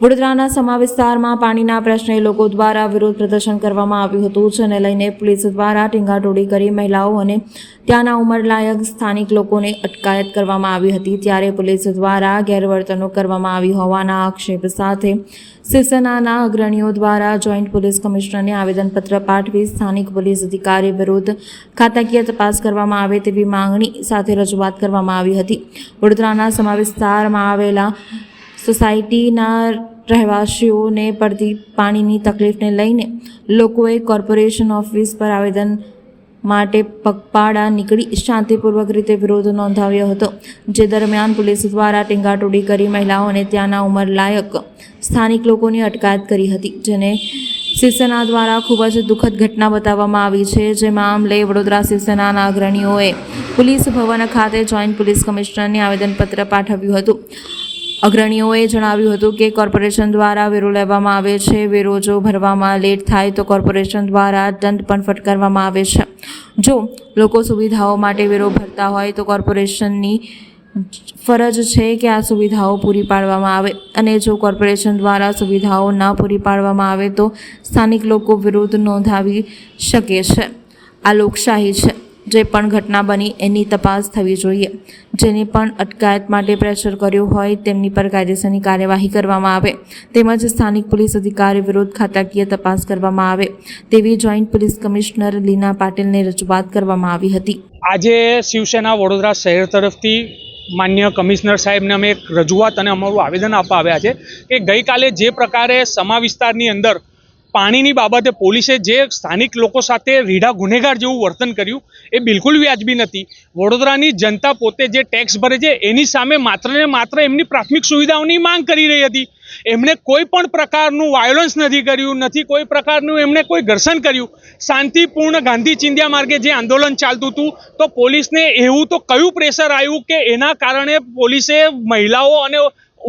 વડોદરાના સમા વિસ્તારમાં પાણીના પ્રશ્ને લોકો દ્વારા વિરોધ પ્રદર્શન કરવામાં આવ્યું હતું, જેને લઈને પોલીસ દ્વારા ટીંગાટોડી કરી મહિલાઓ અને ત્યાંના ઉંમરલાયક સ્થાનિક લોકોને અટકાયત કરવામાં આવી હતી. ત્યારે પોલીસ દ્વારા ગેરવર્તણૂક કરવામાં આવી હોવાના આક્ષેપ સાથે શિવસેનાના અગ્રણીઓ દ્વારા જોઈન્ટ પોલીસ કમિશનરને આવેદનપત્ર પાઠવી સ્થાનિક પોલીસ અધિકારી વિરુદ્ધ ખાતાકીય તપાસ કરવામાં આવે તેવી માંગણી સાથે રજૂઆત કરવામાં આવી હતી. વડોદરાના સમા વિસ્તારમાં આવેલા સોસાયટીના રહેવાસીઓને પડતી પાણીની તકલીફને લઈને લોકોએ કોર્પોરેશન ઓફિસ પર આવેદન માટે પગપાળા નીકળી શાંતિપૂર્વક રીતે વિરોધ નોંધાવ્યો હતો. જે દરમિયાન પોલીસ દ્વારા ટીંગાટોડી કરી મહિલાઓને ત્યાંના ઉંમરલાયક સ્થાનિક લોકોની અટકાયત કરી હતી, જેને શિવસેના દ્વારા ખૂબ જ દુઃખદ ઘટના બતાવવામાં આવી છે. જે મામલે વડોદરા શિવસેનાના અગ્રણીઓએ પોલીસ ભવન ખાતે જોઈન્ટ પોલીસ કમિશનરને આવેદનપત્ર પાઠવ્યું હતું. અગ્રણીઓએ જણાવ્યું હતું કે કોર્પોરેશન દ્વારા વેરો લેવામાં આવે છે, વેરો જો ભરવામાં લેટ થાય તો કોર્પોરેશન દ્વારા દંડ પણ ફટકારવામાં આવે છે. જો લોકો સુવિધાઓ માટે વેરો ભરતા હોય તો કોર્પોરેશનની ફરજ છે કે આ સુવિધાઓ પૂરી પાડવામાં આવે અને જો કોર્પોરેશન દ્વારા સુવિધાઓ ન પૂરી પાડવામાં આવે તો સ્થાનિક લોકો વિરોધ નોંધાવી શકે છે. આ લોકશાહી છે. જે પણ ઘટના બની એની તપાસ થવી જોઈએ. જેની પણ અટકાયત માટે પ્રેશર કર્યું હોય તેમની પર કાયદેસરની કાર્યવાહી કરવામાં આવે. તેમજ સ્થાનિક પોલીસ અધિકારી વિરુદ્ધ ખાતાકીય તપાસ કરવામાં આવે. તેવી જોઈન્ટ પોલીસ કમિશનર લીના પાટીલને રજૂઆત કરવામાં આવી હતી. આજે શિવસેના વડોદરા શહેર તરફથી માન્ય કમિશનર સાહેબને અમે એક રજૂઆત અને અમારું આવેદન આપવા આવ્યા છે કે ગઈકાલે જે પ્રકારે સમા વિસ્તારની અંદર પાણીની બાબતે પોલીસે જે સ્થાનિક લોકો સાથે રીઢા ગુનેગાર જેવું વર્તન કર્યું, એ બિલકુલ વ્યાજબી નથી. વડોદરાની જનતા પોતે જે ટેક્સ ભરે છે, એની સામે માત્ર ને માત્ર એમની પ્રાથમિક સુવિધાઓની માંગ કરી રહી હતી. એમણે કોઈ પણ પ્રકારનું વાયોલન્સ નથી કર્યું, નથી કોઈ પ્રકારનું એમણે કોઈ ઘર્ષણ કર્યું. શાંતિપૂર્ણ ગાંધી ચિંધ્યા માર્ગે જે આંદોલન ચાલતું હતું, તો પોલીસને એવું તો કયું પ્રેશર આવ્યું કે એના કારણે પોલીસે મહિલાઓ અને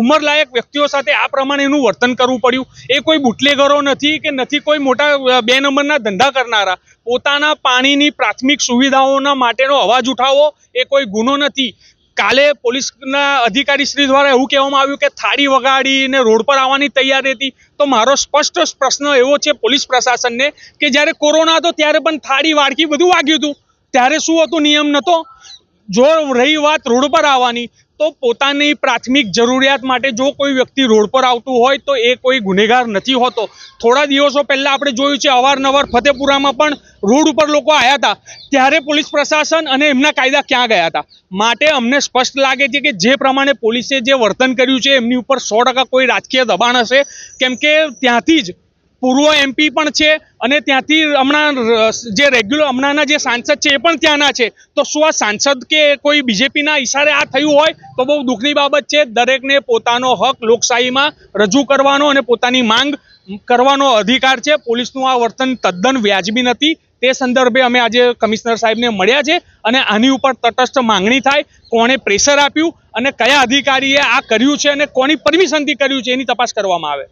ઉંમરલાયક વ્યક્તિઓ સાથે આ પ્રમાણેનું વર્તન કરવું પડ્યું. એ કોઈ બુટલેગરો નથી કે નથી કોઈ મોટા બે નંબરના ધંધા કરનારા. પોતાના પાણીની પ્રાથમિક સુવિધાઓના માટેનો અવાજ ઉઠાવવો એ કોઈ ગુનો નથી. કાલે પોલીસના અધિકારી શ્રી દ્વારા એવું કહેવામાં આવ્યું કે થાળી વગાડીને રોડ પર આવવાની તૈયારી હતી. તો મારો સ્પષ્ટ પ્રશ્ન એવો છે પોલીસ પ્રશાસનને કે જ્યારે કોરોના હતો ત્યારે પણ થાળી વાડકી બધું વાગ્યું હતું. ત્યારે શું હતું? નિયમ નહોતો જો રહી વાત રોડ પર આવવાની, તો પોતાની પ્રાથમિક જરૂરિયાત માટે જો કોઈ વ્યક્તિ રોડ પર આવતું હોય, તો એ કોઈ ગુનેગાર નથી હોતો. થોડા દિવસો પહેલાં આપણે જોયું છે, અવારનવાર ફતેપુરામાં પણ રોડ ઉપર લોકો આવ્યા હતા. ત્યારે પોલીસ પ્રશાસન અને એમના કાયદા ક્યાં ગયા હતા? માટે અમને સ્પષ્ટ લાગે છે કે જે પ્રમાણે પોલીસે જે વર્તન કર્યું છે, એમની ઉપર સો કોઈ રાજકીય દબાણ હશે. કેમ કે ત્યાંથી જ પૂર્વ એમપી પણ છે અને ત્યાંથી હમણાં જે રેગ્યુલર હમણાંના જે સાંસદ છે એ પણ ત્યાંના છે. તો શું આ સાંસદ કે કોઈ બીજેપીના ઈશારે આ થયું હોય, તો બહુ દુઃખની બાબત છે. દરેકને પોતાનો હક લોકશાહીમાં રજૂ કરવાનો અને પોતાની માંગ કરવાનો અધિકાર છે. પોલીસનું આ વર્તન તદ્દન વ્યાજબી નથી. તે સંદર્ભે અમે આજે કમિશનર સાહેબને મળ્યા છે અને આની ઉપર તટસ્થ માંગણી થાય, કોણે પ્રેશર આપ્યું અને કયા અધિકારીએ આ કર્યું છે અને કોની પરમિશનથી કર્યું છે એની તપાસ કરવામાં આવે.